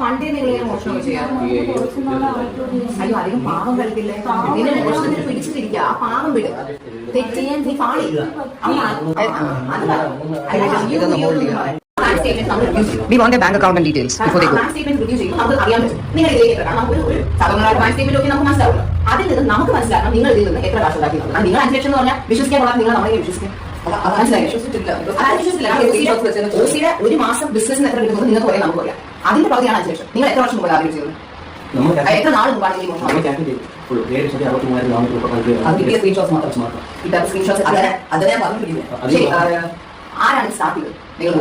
പണ്ടേ നിങ്ങൾ മോഷണം ചെയ്യാം അയ്യോ അധികം പാവം കളിക്കില്ലേ നിന്നെ മോഷണത്തിന് പിടിച്ചിട്ടിരിക്കുക. ആ പാവം വിട്. തെറ്റ് ചെയ്യാൻ നീ പാളി. We want their bank account and details before they go. അതിൽ നിന്ന് നമുക്ക് മനസ്സിലാക്കണം. നിങ്ങൾ ഇതിൽ നിന്ന് എത്ര കാശ് ഉണ്ടാക്കി നിങ്ങൾ അഞ്ച് ലക്ഷം എന്ന് പറഞ്ഞാൽ വിശ്വസിക്കാൻ നിങ്ങൾ നമ്മളെ വിശ്വസിക്കും മനസ്സിലായോ? അതായത് വിശ്വസിച്ചില്ല. കാരണം ഓസിയുടെ ഒരു മാസം ബിസിനസ് എത്ര കിട്ടുന്നത് നിങ്ങൾക്ക് പറയാം നമുക്ക് പറയാം. അതിന്റെ പകുതിയാണ് അഞ്ച് ലക്ഷം നിങ്ങൾ എത്ര വർഷം മുമ്പ് ആദ്യം ചെയ്തത് എത്ര നാൾ മുമ്പാണ് ആരാണ് സ്റ്റാർട്ട് ചെയ്തത് നിങ്ങൾ.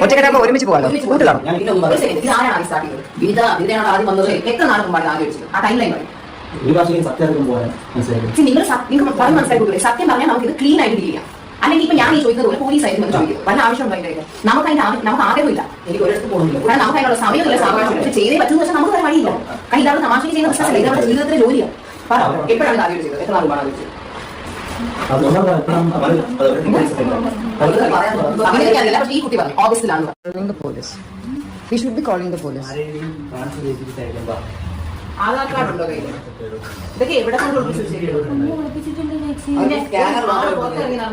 ഒറ്റക്കെട്ടാകുമ്പോൾ ഒരുമിച്ച് പോകാലോ? കൂട്ടിലാണോ? ആദ്യം സ്റ്റാർട്ട് ചെയ്തത് വിനിത വിനിതയാണ് ആദ്യം വന്നത്? എത്ര നാൾ മുമ്പാണ് ആദ്യം ആ ടൈം ലൈൻ പറയും. ഒരു പ്രാവശ്യം സത്യം പോകാൻ മനസ്സിലായി See, നിങ്ങൾ നിങ്ങൾക്ക് പറഞ്ഞ് മനസ്സിലാക്കി സത്യം പറഞ്ഞാൽ നമുക്ക് ഇത് ക്ലീൻ ആയിട്ട് ഡീൽ ചെയ്യാം. അല്ലെങ്കിൽ ഇപ്പൊ ഞാൻ ഈ ചോദിക്കുന്നത് പോലെ പോലീസ് ആയിരുന്നു എന്ന് ചോദിക്കും. വല്ല ആവശ്യം ഉണ്ടോ അതിന്റെ നമുക്ക് അതിന്റെ ആവശ്യം- നമുക്ക് ആഗ്രഹമില്ല. എനിക്ക് ഒരിടത്ത് പോകുന്നില്ല കൂടാതെ നമുക്ക് അതിനുള്ള സമയമില്ല സാവകാശം പക്ഷെ ചെയ്തേ പറ്റുന്ന വെച്ചാൽ നമുക്ക് വഴിയില്ല. കാരണം ഇതാണ് തമാശക്ക് ചെയ്യുന്ന പ്രശ്നമല്ല. ഇതാണ് ജീവിതത്തിലെ ജോലിയാണ് പറ എപ്പോഴാണ് ആദ്യം ചെയ്തത്? എത്ര നാളുമാണ് ആദ്യം ചെയ്തത്? Police should be calling the ഒരിടത്ത് ആധാർ കാർഡ് ഉണ്ടോ കയ്യിൽ ഇതൊക്കെ എവിടെ കൊണ്ട്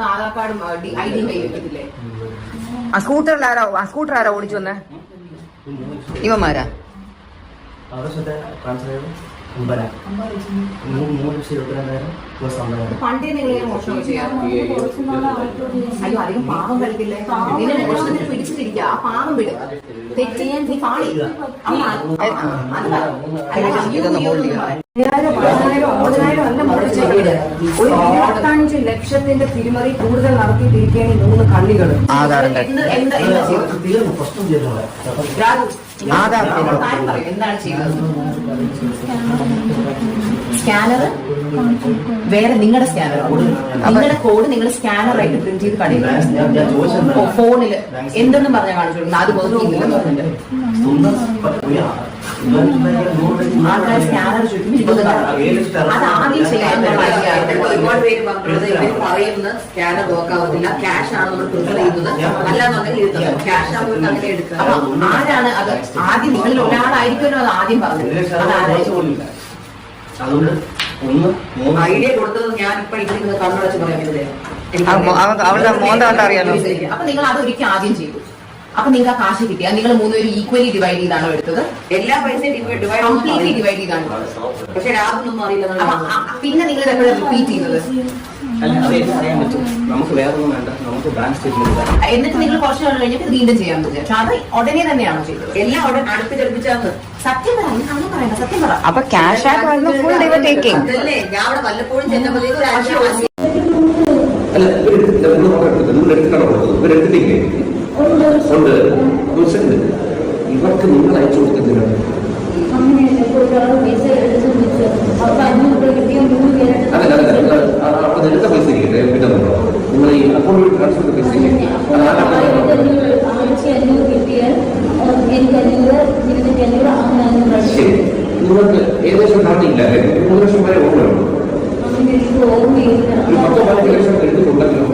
ആധാർ കാർഡും ഐ ഡി കയ്യിൽ വെക്കത്തില്ലേ ആ സ്കൂട്ടറിൽ ആരാ ആ സ്കൂട്ടർ ആരാ ഓടിച്ചു വന്നേ? ഇവന്മാരാ? മൂന്ന് ലക്ഷത്തി ഇരുപത്തിരണ്ടായിരം പ്ലസ് പണ്ടേ നിങ്ങൾ മോഷണം അയ്യോ അധികം പാവം കളിക്കില്ലേ നിന്നെ മോഷണത്തിന് പിടിച്ചിട്ടിരിക്കുക ആ പാവം വിട്. നീ. ഒരു ഇരുപത്തഞ്ച് ലക്ഷത്തിന്റെ തിരിമറി കൂടുതൽ നടത്തിയിട്ടിരിക്കുകയാണ് ഈ മൂന്ന് കള്ളികൾ രാജു, സ്കാനർ വേറെ നിങ്ങളുടെ സ്കാനർ നിങ്ങളുടെ കോഡ് നിങ്ങൾ സ്കാനറായിട്ട് പ്രിന്റ് ചെയ്ത് കാണിക്കുന്നു ഫോണിൽ. എന്തെന്നും പറഞ്ഞാൽ കാണിച്ചു അത് ബോധിക്കുന്നില്ലെന്ന് പറഞ്ഞിട്ട്. സ്വന്തം പറ്റില്ല. ആൾക്കാർ സ്കാനർ ചുറ്റും ഇരുപത് അത് ആദ്യം ചെയ്യാൻ ഒരുപാട് പേര് പറഞ്ഞത് ഇവർ പറയുന്ന സ്കാനർ നോക്കാവുന്നില്ല ക്യാഷ് ആണ് നമ്മൾ പ്രിഫർ ചെയ്യുന്നത്. അല്ലാന്നുണ്ടെങ്കിൽ ക്യാഷ് ആവുമ്പോൾ അങ്ങനെ എടുക്കുക ആരാണ് അത് ആദ്യം നിങ്ങളിൽ ഒരാളായിരിക്കുമല്ലോ അത് ആദ്യം പറഞ്ഞു. അതുകൊണ്ട് ഒന്ന് മൂന്ന് ഐഡിയ കൊടുത്തത് ഞാൻ ഇപ്പൊ ഇരിക്കുന്നത് കണ്ണടച്ച് പറയാൻ അവളുടെ മോന്ത കണ്ടാ അപ്പൊ നിങ്ങൾ അത് ഒരിക്കൽ ആദ്യം ചെയ്തു. അപ്പൊ നിങ്ങൾക്ക് ആ കാശ് കിട്ടിയാൽ നിങ്ങൾ മൂന്നുപേരും ഈക്വലി ഡിവൈഡ് ചെയ്താണോ എടുത്തത്. എല്ലാ പൈസയും ഡിവൈഡ് കംപ്ലീറ്റ്ലി ഡിവൈഡ് ചെയ്താണ്. പക്ഷെ ഒന്നും അറിയില്ല പിന്നെ നിങ്ങൾ എപ്പോഴും റിപ്പീറ്റ് ചെയ്യുന്നത് പറ്റും. നമുക്ക് വേറെ ഒന്നും വേണ്ട. നമുക്ക് ബാങ്ക് സ്റ്റേറ്റ്മെന്റ് എന്നിട്ട് നിങ്ങൾ കുറച്ച് നാൾ കഴിഞ്ഞിട്ട് വീണ്ടും ചെയ്യാൻ പറ്റും. പക്ഷെ അത് ഉടനെ തന്നെയാണോ ചെയ്തത്. എല്ലാം അവിടെ അടുപ്പിച്ചടുപ്പിച്ചാന്ന് സത്യം പറയണ്ട. സത്യം പറ. അപ്പൊ ക്യാഷ് ആയിട്ട് വരുന്ന ഫുൾ ഇവർ ടേക്കിംഗ് ഞാൻ അവിടെ വല്ലപ്പോഴും ചെന്നപ്പോഴേക്കും ഒരു അഞ്ച് അല്ല നിങ്ങൾ എടുത്തിട്ടാണ് കൊടുത്തത്. ഇവരെടുത്തിട്ടില്ലേ ഉണ്ട്. ഒരു സെക്കൻഡ് ഇവർക്ക് നിങ്ങൾ അയച്ചു കൊടുക്കുന്നില്ല ഏകദേശം ധാരണയില്ല അല്ലേ മൂന്ന് ലക്ഷം വരെ ഓർമ്മയുണ്ടോ ഒരു പത്തോ പതിനഞ്ച് ലക്ഷം എടുത്തിട്ടുണ്ടല്ലോ റെക്കോർഡ്